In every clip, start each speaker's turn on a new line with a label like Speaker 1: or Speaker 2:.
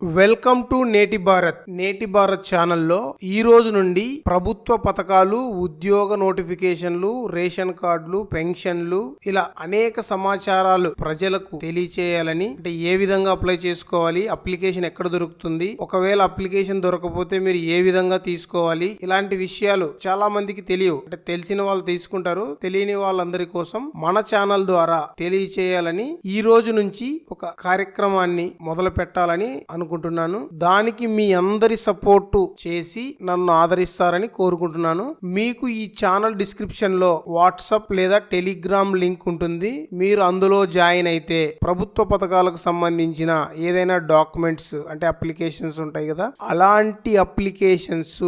Speaker 1: Welcome to నేటి భారత్. నేటి భారత్ ఛానల్లో ఈ రోజు నుండి ప్రభుత్వ పథకాలు ఉద్యోగ నోటిఫికేషన్లు రేషన్ కార్డులు పెన్షన్లు ఇలా అనేక సమాచారాలు ప్రజలకు తెలియచేయాలని అంటే ఏ విధంగా అప్లై చేసుకోవాలి అప్లికేషన్ ఎక్కడ దొరుకుతుంది ఒకవేళ అప్లికేషన్ దొరకపోతే మీరు ఏ విధంగా తీసుకోవాలి ఇలాంటి విషయాలు చాలా మందికి తెలియవు. అంటే తెలిసిన వాళ్ళు తీసుకుంటారు తెలియని వాళ్ళందరి కోసం మన ఛానల్ ద్వారా తెలియచేయాలని ఈ రోజు నుంచి ఒక కార్యక్రమాన్ని మొదలు పెట్టాలని అనుకుంటున్నాను దానికి మీ అందరి సపోర్టు చేసి నన్ను ఆదరిస్తారని కోరుకుంటున్నాను. మీకు ఈ ఛానల్ డిస్క్రిప్షన్లో వాట్సాప్ లేదా టెలిగ్రామ్ లింక్ ఉంటుంది. మీరు అందులో జాయిన్ అయితే ప్రభుత్వ పథకాలకు సంబంధించిన ఏదైనా డాక్యుమెంట్స్ అంటే అప్లికేషన్స్ ఉంటాయి కదా అలాంటి అప్లికేషన్స్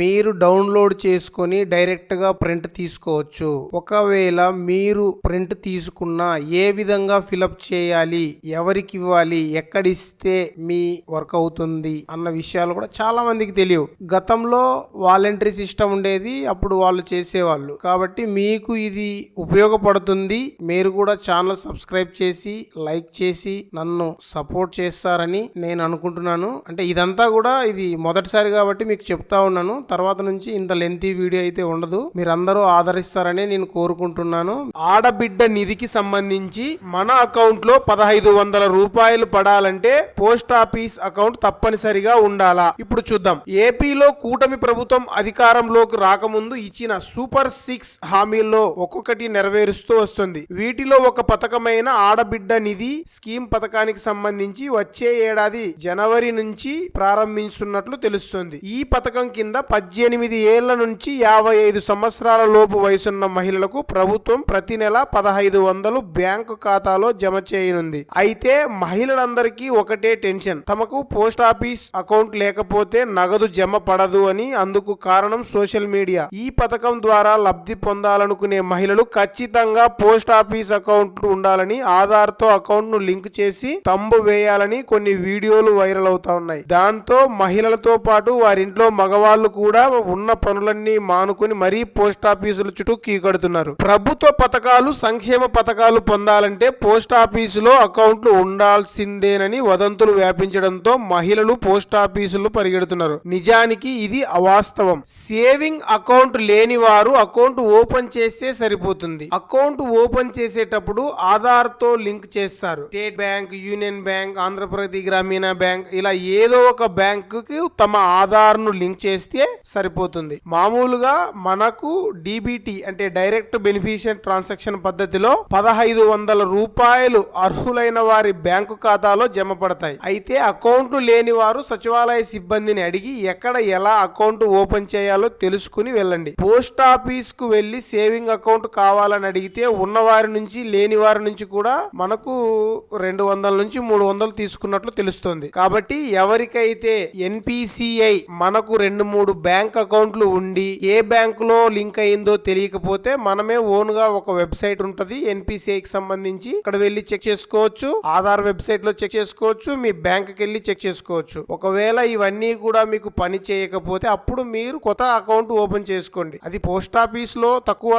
Speaker 1: మీరు డౌన్లోడ్ చేసుకొని డైరెక్ట్గా ప్రింట్ తీసుకోవచ్చు. ఒకవేళ మీరు ప్రింట్ తీసుకున్న ఏ విధంగా ఫిలప్ చేయాలి ఎవరికి ఇవ్వాలి ఎక్కడిస్తే మీ వర్క్ అవుతుంది అన్న విషయాలు కూడా చాలా మందికి తెలియవు. గతంలో వాలంటరీ సిస్టమ్ ఉండేది అప్పుడు వాళ్ళు చేసేవాళ్ళు. కాబట్టి మీకు ఇది ఉపయోగపడుతుంది. మీరు కూడా ఛానల్ సబ్స్క్రైబ్ చేసి లైక్ చేసి నన్ను సపోర్ట్ చేస్తారని నేను అనుకుంటున్నాను. అంటే ఇదంతా కూడా ఇది మొదటిసారి కాబట్టి మీకు చెప్తా ఉన్నాను. తర్వాత నుంచి ఇంత లెంతీ వీడియో అయితే ఉండదు. మీరందరూ ఆదరిస్తారని నేను కోరుకుంటున్నాను. ఆడబిడ్డ నిధికి సంబంధించి మన అకౌంట్లో పదహైదు వందల రూపాయలు పడాలంటే పోస్ట్ ఆఫీస్ అకౌంట్ తప్పనిసరిగా ఉండాలా? ఇప్పుడు చూద్దాం. ఏపీలో కూటమి ప్రభుత్వం అధికారంలోకి రాకముందు ఇచ్చిన సూపర్ సిక్స్ హామీల్లో ఒక్కొక్కటి నెరవేరుస్తూ వస్తుంది. వీటిలో ఒక పథకమైన ఆడబిడ్డ నిధి స్కీమ్ పథకానికి సంబంధించి వచ్చే ఏడాది జనవరి నుంచి ప్రారంభించున్నట్లు తెలుస్తుంది. ఈ పథకం కింద పద్దెనిమిది ఏళ్ళ నుంచి యాభై ఐదు సంవత్సరాల లోపు వయసున్న మహిళలకు ప్రభుత్వం ప్రతి నెల పదహైదు వందలు బ్యాంకు ఖాతాలో జమ చేయనుంది. అయితే మహిళలందరికీ ఒకటే టెన్షన్. తమ తమకు పోస్ట్ ఆఫీస్ అకౌంట్ లేకపోతే నగదు జమ పడదు అని అందుకు కారణం సోషల్ మీడియా. ఈ పథకం ద్వారా లబ్ధి పొందాలనుకునే మహిళలు ఖచ్చితంగా పోస్ట్ ఆఫీస్ అకౌంట్ ఉండాలని ఆధార్తో అకౌంట్ను లింక్ చేసి తంబు వేయాలని కొన్ని వీడియోలు వైరల్ అవుతా ఉన్నాయి. దాంతో మహిళలతో పాటు వారింట్లో మగవాళ్ళు కూడా ఉన్న పనులన్నీ మానుకుని మరీ పోస్ట్ ఆఫీసుల చుట్టూ కీకడుతున్నారు. ప్రభుత్వ పథకాలు సంక్షేమ పథకాలు పొందాలంటే పోస్ట్ ఆఫీసులో అకౌంట్లు ఉండాల్సిందేనని వదంతులు వ్యాపించడం వ్యాపించడంతో మహిళలు పోస్ట్ ఆఫీసులు పరిగెడుతున్నారు. నిజానికి ఇది అవాస్తవం. సేవింగ్ అకౌంట్ లేని వారు అకౌంట్ ఓపెన్ చేస్తే సరిపోతుంది. అకౌంట్ ఓపెన్ చేసేటప్పుడు ఆధార్తో లింక్ చేస్తారు. State Bank Union Bank Andhra Pradesh Grameena bank ఇలా ఏదో ఒక బ్యాంక్కి తమ ఆధార్ను లింక్ చేస్తే సరిపోతుంది. మామూలుగా మనకు డిబిటి అంటే డైరెక్ట్ బెనిఫిషియర్ ట్రాన్సాక్షన్ పద్ధతిలో పదహైదు వందల రూపాయలు అర్హులైన వారి బ్యాంకు ఖాతాలో జమ పడతాయి. అయితే అకౌంట్ లేని లేనివారు సచివాలయ సిబ్బందిని అడిగి ఎక్కడ ఎలా అకౌంట్ ఓపెన్ చేయాలో తెలుసుకుని వెళ్ళండి. పోస్ట్ ఆఫీస్కు వెళ్ళి సేవింగ్ అకౌంట్ కావాలని అడిగితే ఉన్నవారి నుంచి లేని వారి నుంచి కూడా మనకు రెండు వందల నుంచి మూడు వందలు తీసుకున్నట్లు తెలుస్తుంది. కాబట్టి ఎవరికైతే ఎన్పిసిఐ మనకు రెండు మూడు బ్యాంక్ అకౌంట్లు ఉండి ఏ బ్యాంక్లో లింక్ అయిందో తెలియకపోతే మనమే ఓన్గా ఒక వెబ్సైట్ ఉంటది. ఎన్పిసిఐ కి సంబంధించి అక్కడ వెళ్ళి చెక్ చేసుకోవచ్చు. ఆధార్ వెబ్సైట్లో చెక్ చేసుకోవచ్చు. మీ బ్యాంక్కి వెళ్ళి చెక్ చేసుకోవచ్చు. ఒకవేళ ఇవన్నీ కూడా మీకు పని చేయకపోతే అప్పుడు మీరు కొత్త అకౌంట్ ఓపెన్ చేసుకోండి. అది పోస్ట్ ఆఫీస్లో తక్కువ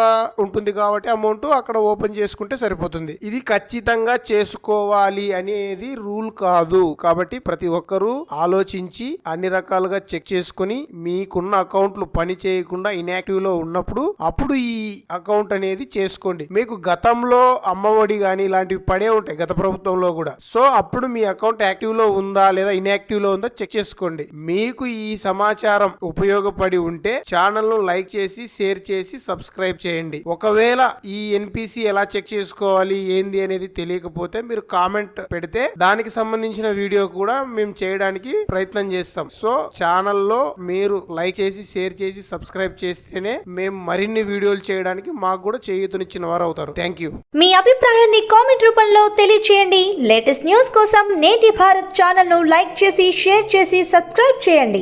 Speaker 1: ఉంటుంది కాబట్టి అమౌంట్ అక్కడ ఓపెన్ చేసుకుంటే సరిపోతుంది. ఇది ఖచ్చితంగా చేసుకోవాలి అనేది రూల్ కాదు. కాబట్టి ప్రతి ఒక్కరూ ఆలోచించి అన్ని రకాలుగా చెక్ చేసుకుని మీకున్న అకౌంట్లు పని చేయకుండా ఇన్యాక్టివ్లో ఉన్నప్పుడు అప్పుడు ఈ అకౌంట్ అనేది చేసుకోండి. మీకు గతంలో అమ్మఒడి కానీ ఇలాంటివి పడే ఉంటాయి గత ప్రభుత్వంలో కూడా. సో అప్పుడు మీ అకౌంట్ యాక్టివ్లో ఉందా లేదా ఇన్యాక్టివ్లో ఉందా చెక్ చేసుకోండి. మీకు ఈ సమాచారం ఉపయోగపడి ఉంటే ఛానల్ను లైక్ చేసి షేర్ చేసి సబ్స్క్రైబ్ చేయండి. ఒకవేళ ఈ ఎన్పిసి ఎలా చెక్ చేసుకోవాలి ఏంది అనేది తెలియకపోతే మీరు కామెంట్ పెడితే దానికి సంబంధించిన వీడియో కూడా మేము చేయడానికి ప్రయత్నం చేస్తాం. సో ఛానల్లో మీరు లైక్ చేసి షేర్ చేసి సబ్స్క్రైబ్ చేస్తేనే మేము మరిన్ని వీడియోలు చేయడానికి మాకు కూడా చేయూతనిచ్చిన వారు అవుతారు థ్యాంక్ యూ
Speaker 2: మీ అభిప్రాయాన్ని కామెంట్ రూపంలో తెలియచేయండి. లేటెస్ట్ న్యూస్ కోసం నేటి భారత్ ఛానల్ ను లైక్ చేసి షేర్ చేసి సబ్స్క్రైబ్ చేయండి.